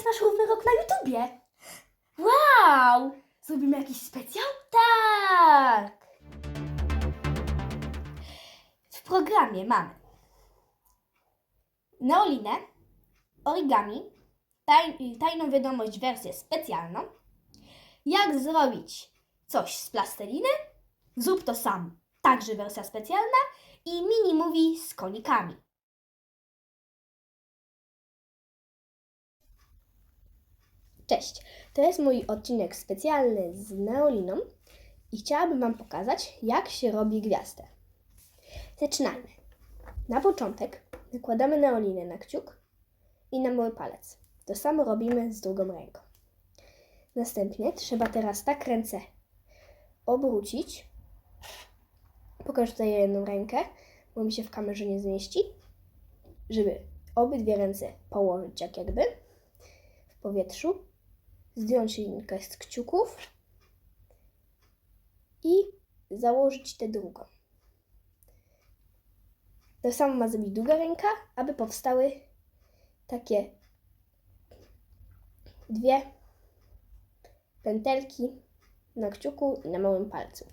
jest nasz równy rok na YouTubie. Wow! Zrobimy jakiś specjal? Tak! W programie mamy Neolinę, origami, taj, tajną wiadomość wersję specjalną, jak zrobić coś z plasteliny, zrób to sam, także wersja specjalna i mini movie z konikami. Cześć, to jest mój odcinek specjalny z Neoliną i chciałabym Wam pokazać, jak się robi gwiazdę. Zaczynajmy. Na początek nakładamy neolinę na kciuk i na mały palec. To samo robimy z drugą ręką. Następnie trzeba teraz tak ręce obrócić. Pokażę tutaj jedną rękę, bo mi się w kamerze nie zmieści. Żeby obydwie ręce położyć jak jakby w powietrzu. Zdjąć linkę z kciuków i założyć tę drugą. To samo ma zrobić druga ręka, aby powstały takie dwie pętelki na kciuku i na małym palcu.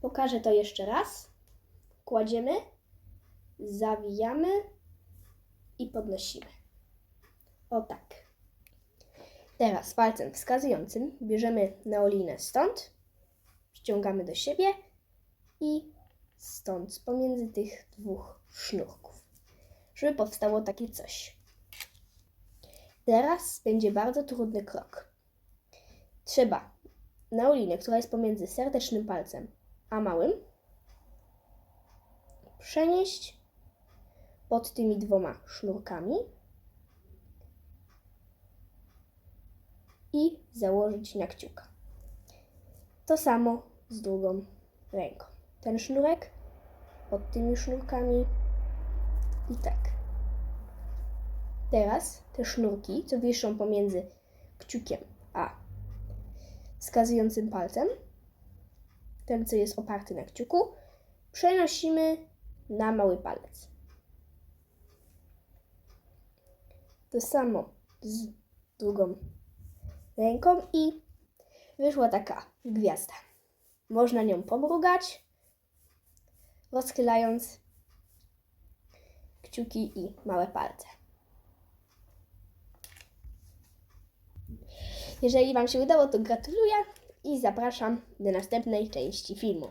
Pokażę to jeszcze raz. Kładziemy, zawijamy i podnosimy. O tak. Teraz palcem wskazującym bierzemy neolinę stąd, ściągamy do siebie i stąd pomiędzy tych dwóch sznurków, żeby powstało takie coś. Teraz będzie bardzo trudny krok. Trzeba neolinę, która jest pomiędzy serdecznym palcem a małym, przenieść pod tymi dwoma sznurkami i założyć na kciuka. To samo z drugą ręką. Ten sznurek pod tymi sznurkami i tak. Teraz te sznurki, co wiszą pomiędzy kciukiem a wskazującym palcem, ten, co jest oparty na kciuku, przenosimy na mały palec. To samo z drugą ręką i wyszła taka gwiazda. Można nią pomrugać, rozchylając kciuki i małe palce. Jeżeli Wam się udało, to gratuluję i zapraszam do następnej części filmu.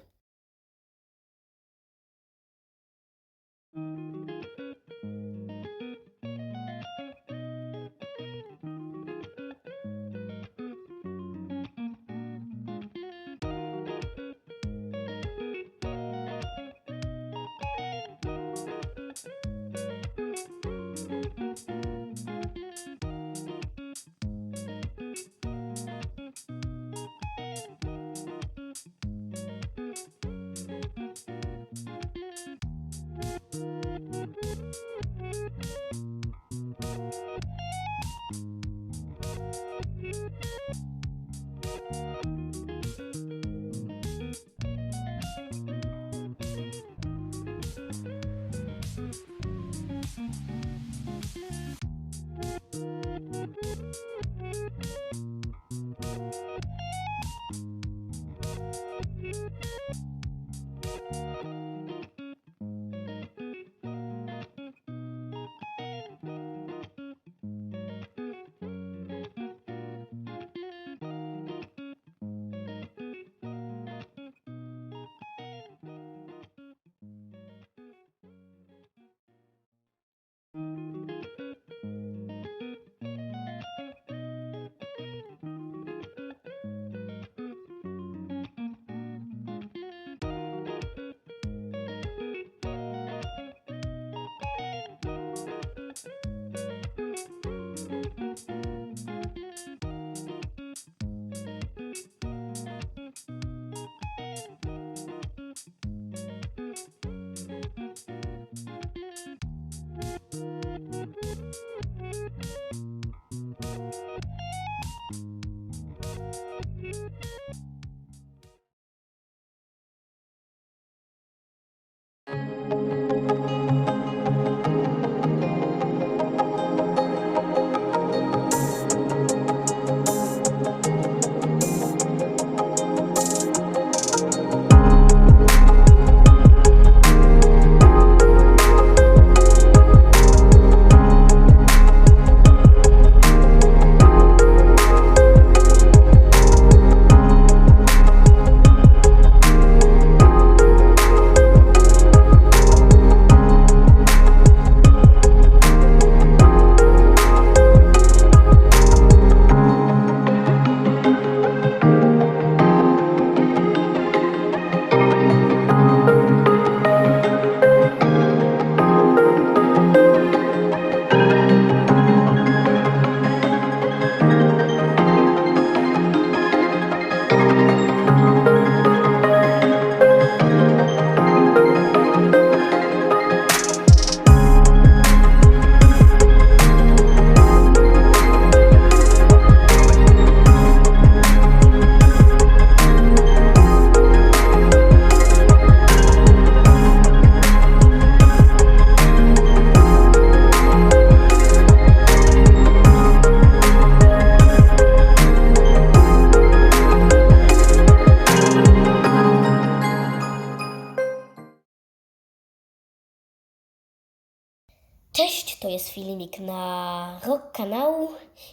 Filmik na rok kanału,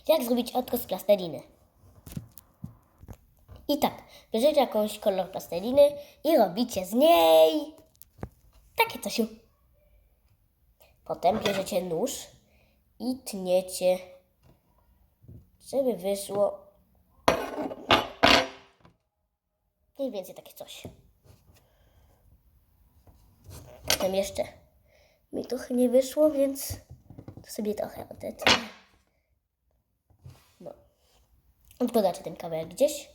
jak zrobić z plasteliny. I tak, bierzecie jakąś kolor plasteliny i robicie z niej takie coś. Potem bierzecie nóż i tniecie, żeby wyszło mniej więcej takie coś. Potem jeszcze mi trochę nie wyszło, więc sobie trochę odetnę. No. Odkładacie ten kawałek gdzieś.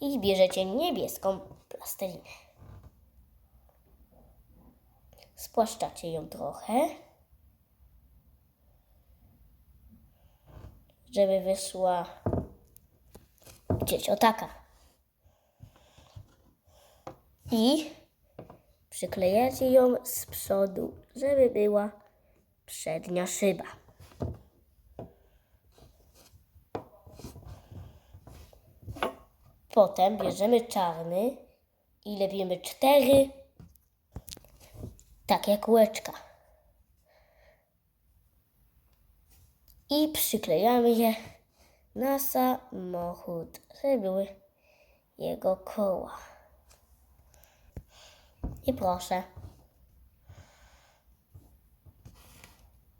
I bierzecie niebieską plastelinę. Spłaszczacie ją trochę, żeby wyszła gdzieś o taka. I przyklejacie ją z przodu, żeby była przednia szyba. Potem bierzemy czarny i lepimy cztery takie kółeczka. I przyklejamy je na samochód, żeby były jego koła. I proszę.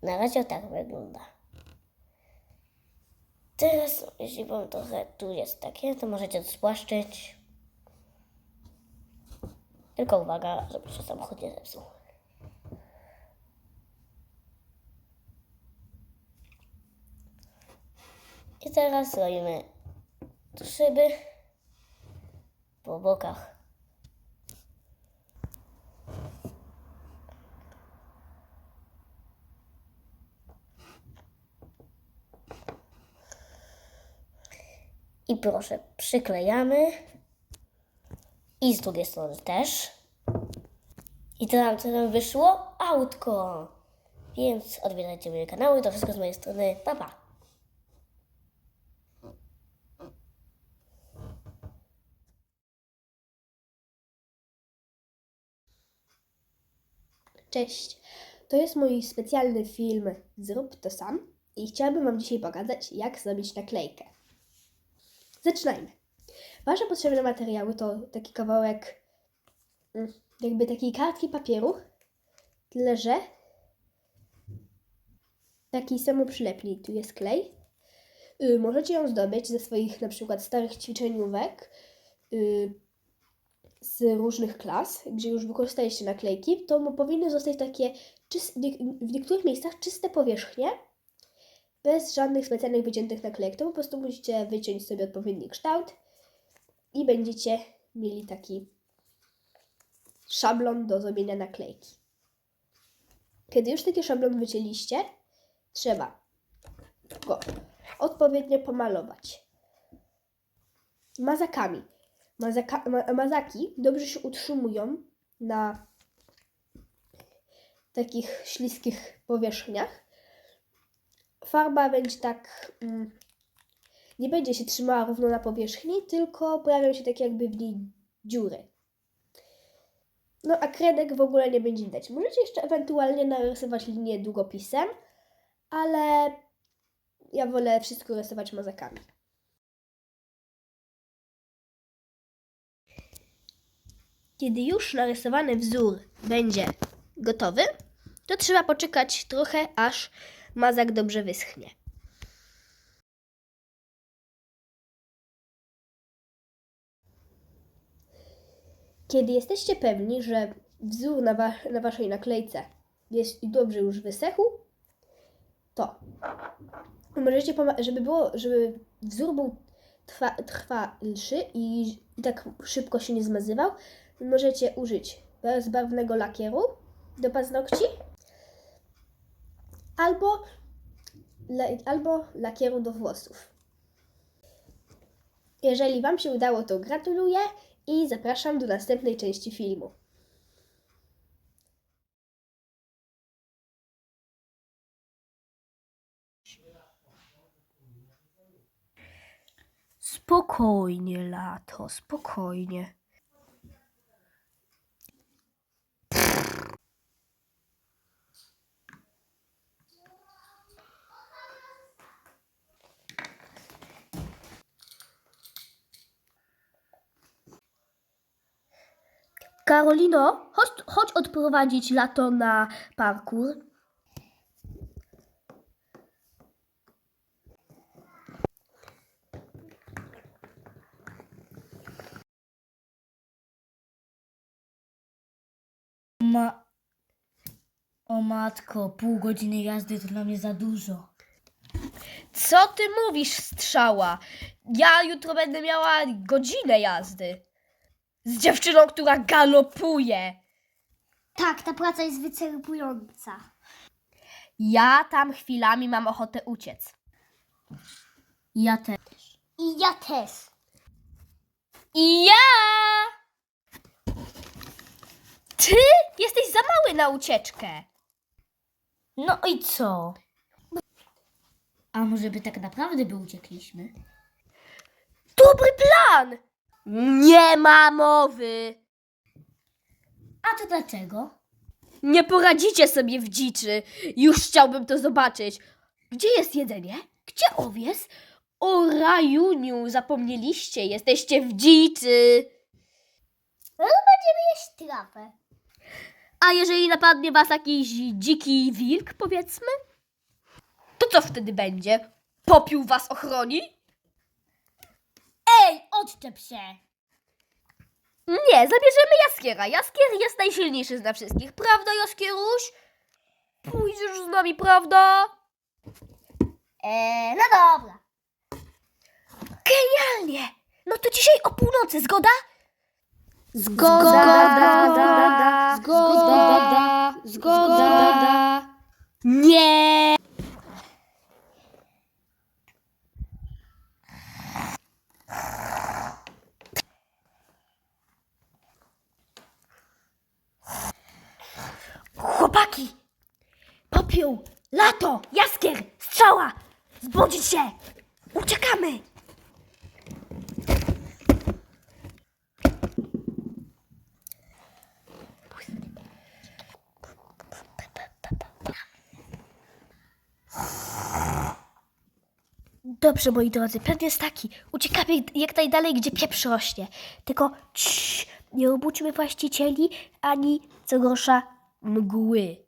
Na razie tak wygląda. Teraz, jeśli wam trochę tu jest takie, to możecie to spłaszczyć. Tylko uwaga, żeby się samochód nie zepsuł. I teraz robimy szyby po bokach. I proszę, przyklejamy. I z drugiej strony też. I to nam, co nam wyszło? Autko. Więc odwiedzajcie moje kanały. To wszystko z mojej strony. Pa, pa. Cześć, to jest mój specjalny film Zrób to sam i chciałabym Wam dzisiaj pokazać, jak zrobić naklejkę. Zaczynajmy. Wasze potrzebne materiały to taki kawałek, mm, jakby takiej kartki papieru, tyle że taki samoprzylepnik, tu jest klej. Y, możecie ją zdobyć ze swoich na przykład starych ćwiczeniówek, y, z różnych klas, gdzie już wykorzystaliście naklejki, to powinny zostać takie czyst, nie- w niektórych miejscach czyste powierzchnie, bez żadnych specjalnych wyciętych naklejek. To po prostu musicie wyciąć sobie odpowiedni kształt i będziecie mieli taki szablon do zrobienia naklejki. Kiedy już taki szablon wycięliście, trzeba go odpowiednio pomalować mazakami. Mazaka, ma, mazaki dobrze się utrzymują na takich śliskich powierzchniach. Farba będzie tak. Mm, nie będzie się trzymała równo na powierzchni, tylko pojawią się takie jakby w niej dziury. No a kredek w ogóle nie będzie widać. Możecie jeszcze ewentualnie narysować linię długopisem, ale ja wolę wszystko rysować mazakami. Kiedy już narysowany wzór będzie gotowy, to trzeba poczekać trochę, aż mazak dobrze wyschnie. Kiedy jesteście pewni, że wzór na, wa- na waszej naklejce jest i dobrze już wysechł, to możecie, żeby było, żeby wzór był trwa, trwalszy i, tak szybko się nie zmazywał, możecie użyć bezbarwnego lakieru do paznokci albo, albo lakieru do włosów. Jeżeli Wam się udało, to gratuluję i zapraszam do następnej części filmu. Spokojnie, lato, spokojnie. Karolino, chodź, chodź odprowadzić lato na parkour. Ma... O matko, pół godziny jazdy to dla mnie za dużo. Co ty mówisz, strzała? Ja jutro będę miała godzinę jazdy. Z dziewczyną, która galopuje. Tak, ta praca jest wyczerpująca. Ja tam chwilami mam ochotę uciec. Ja też. I ja też. I ja! Ty jesteś za mały na ucieczkę. No i co? A może by tak naprawdę by uciekliśmy? Dobry plan! Nie ma mowy. A to dlaczego? Nie poradzicie sobie w dziczy. Już chciałbym to zobaczyć. Gdzie jest jedzenie? Gdzie owies? O rajuniu, zapomnieliście, jesteście w dziczy. Jeść trawę. A jeżeli napadnie was jakiś dziki wilk, powiedzmy? To co wtedy będzie? Popiół was ochroni? Ej, odczep się! Nie, zabierzemy Jaskiera. Jaskier jest najsilniejszy z nas wszystkich. Prawda, Jaskieruś? Pójdziesz z nami, prawda? Eee, no dobra. Genialnie! No to dzisiaj o północy, zgoda? Zgoda, zgoda, zgoda, zgoda. Nie! Chłopaki! Popiół! Lato! Jaskier! Strzała! Zbudzić się! Uciekamy! Dobrze, moi drodzy, plan jest taki. Uciekamy jak najdalej, gdzie pieprz rośnie. Tylko cii, nie obudźmy właścicieli, ani co gorsza mgły.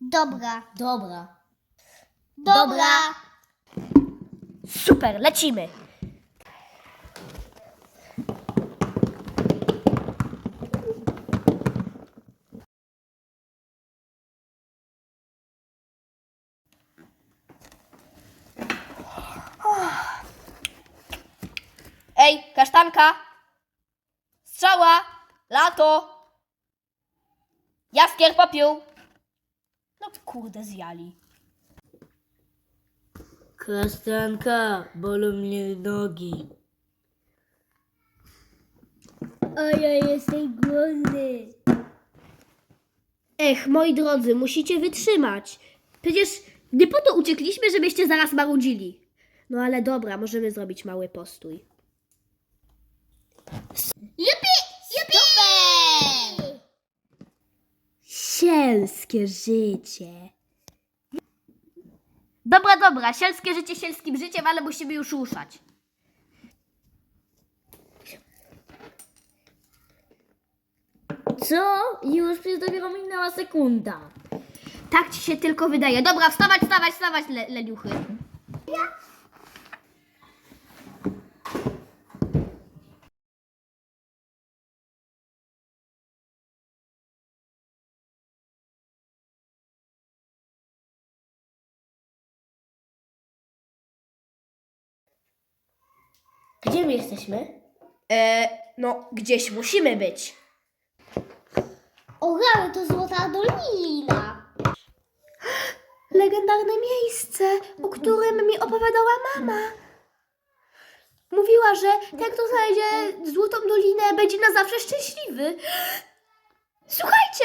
Dobra. Dobra. Dobra. Super, lecimy! Ej, kasztanka! Strzała! Lato! Jaskier popiół! No kurde, zjali. Kastanka, bolą mnie nogi. A ja jestem głodny. Ech, moi drodzy, musicie wytrzymać. Przecież nie po to uciekliśmy, żebyście zaraz marudzili. No ale dobra, możemy zrobić mały postój. Jupi! Super! Sielskie życie. Dobra, dobra, sielskie życie sielskim życiem, ale musimy już ruszać. Co? Już przecież dopiero minęła sekunda. Tak ci się tylko wydaje. Dobra, wstawać, wstawać, wstawać, le leniuchy. Gdzie my jesteśmy? E, no, gdzieś musimy być. O, rany, to złota dolina. Legendarne miejsce, o którym mi opowiadała mama. Mówiła, że ten, kto znajdzie Złotą Dolinę, będzie na zawsze szczęśliwy. Słuchajcie!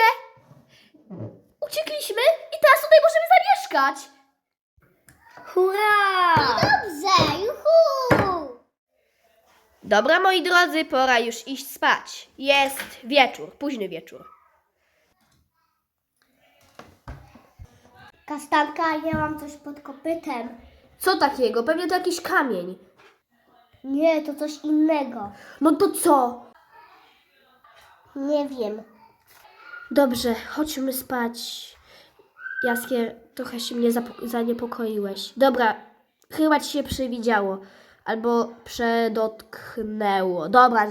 Uciekliśmy i teraz tutaj możemy zamieszkać. Hurra! Dobrze, juhu! Dobra, moi drodzy, pora już iść spać. Jest wieczór, późny wieczór. Kasztanka, ja mam coś pod kopytem. Co takiego? Pewnie to jakiś kamień. Nie, to coś innego. No to co? Nie wiem. Dobrze, chodźmy spać. Jaskier, trochę się mnie zapo- zaniepokoiłeś. Dobra, chyba ci się przewidziało. Albo przedotknęło. Dobra,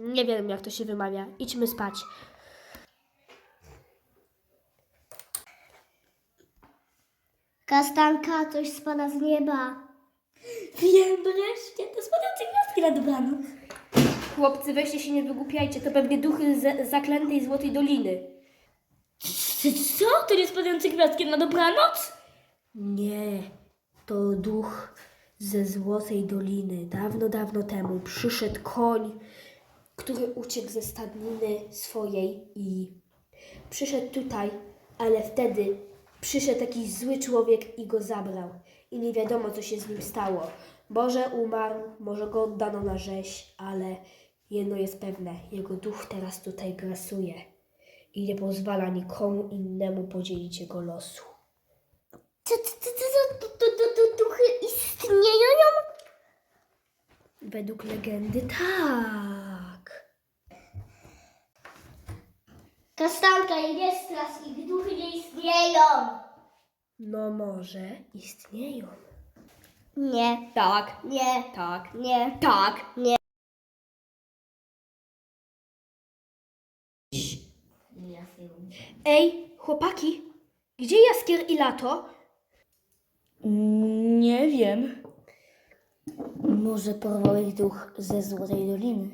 nie wiem jak to się wymawia. Idźmy spać. Kastanka, coś spada z nieba. Wiem wreszcie, to spadające gwiazdki na dobranoc. Chłopcy, weźcie się nie wygłupiajcie. To pewnie duchy z zaklętej Złotej Doliny. Co? To nie spadające gwiazdki na dobranoc? Nie, to duch ze Złotej Doliny. Dawno, dawno temu przyszedł koń, który uciekł ze stadniny swojej i przyszedł tutaj, ale wtedy przyszedł jakiś zły człowiek i go zabrał. I nie wiadomo, co się z nim stało. Może umarł, może go oddano na rzeź, ale jedno jest pewne, jego duch teraz tutaj grasuje i nie pozwala nikomu innemu podzielić jego losu. Co, co, co, co, to, to, to, to duchy istnieją? Według legendy tak. Kastanka, nie strasz, ich duchy nie istnieją. No może istnieją. Nie, Tak, nie, tak, nie. tak. Nie. Ej, chłopaki, gdzie Jaskier i Lato? Nie wiem. Może porwał ich duch ze Złotej Doliny.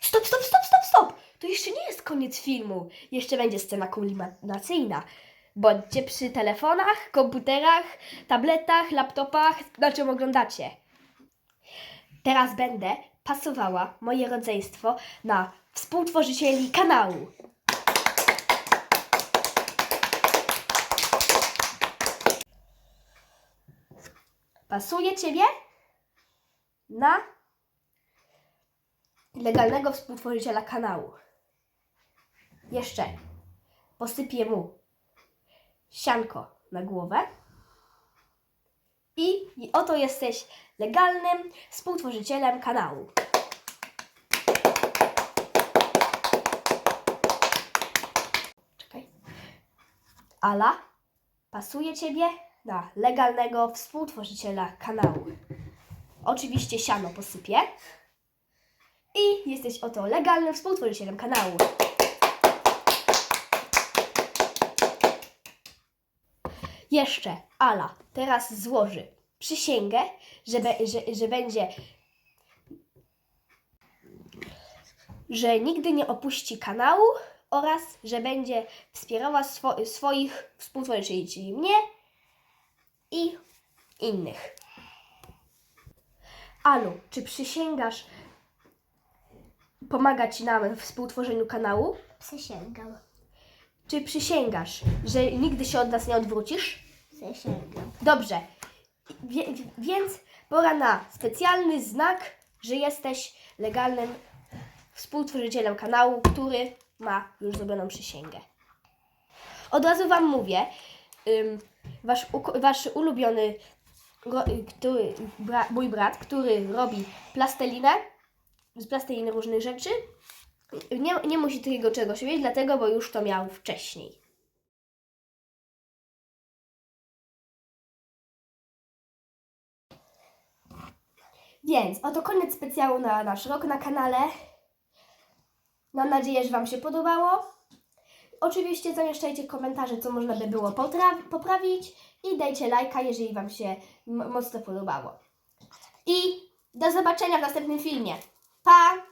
Stop, stop, stop, stop, stop! To jeszcze nie jest koniec filmu. Jeszcze będzie scena kulminacyjna. Bądźcie przy telefonach, komputerach, tabletach, laptopach, na czym oglądacie. Teraz będę pasowała moje rodzeństwo na współtworzycieli kanału. Pasuje Ciebie na legalnego współtworzyciela kanału. Jeszcze posypię mu sianko na głowę. I, I oto jesteś legalnym współtworzycielem kanału. Czekaj. Ala, pasuje ciebie na legalnego współtworzyciela kanału. Oczywiście siano posypię. I jesteś oto legalnym współtworzycielem kanału. Jeszcze Ala teraz złoży przysięgę, że, be, że, że będzie, że nigdy nie opuści kanału oraz że będzie wspierała swo, swoich współtworzycieli, czyli mnie i innych. Alu, czy przysięgasz pomagać nam w współtworzeniu kanału? Przysięgam, Czy przysięgasz, że nigdy się od nas nie odwrócisz? przysięgam. Dobrze. Wie, więc pora na specjalny znak, że jesteś legalnym współtworzycielem kanału, który ma już zrobioną przysięgę. Od razu Wam mówię, ym, wasz, wasz ulubiony, ro, y, który, bra, mój brat, który robi plastelinę, z plasteliny różnych rzeczy, nie, nie musi takiego czegoś mieć, dlatego, bo już to miał wcześniej. Więc oto koniec specjału na nasz rok na kanale. Mam nadzieję, że Wam się podobało. Oczywiście zamieszczajcie komentarze, co można by było poprawić i dajcie lajka, jeżeli Wam się mocno podobało. I do zobaczenia w następnym filmie. Pa!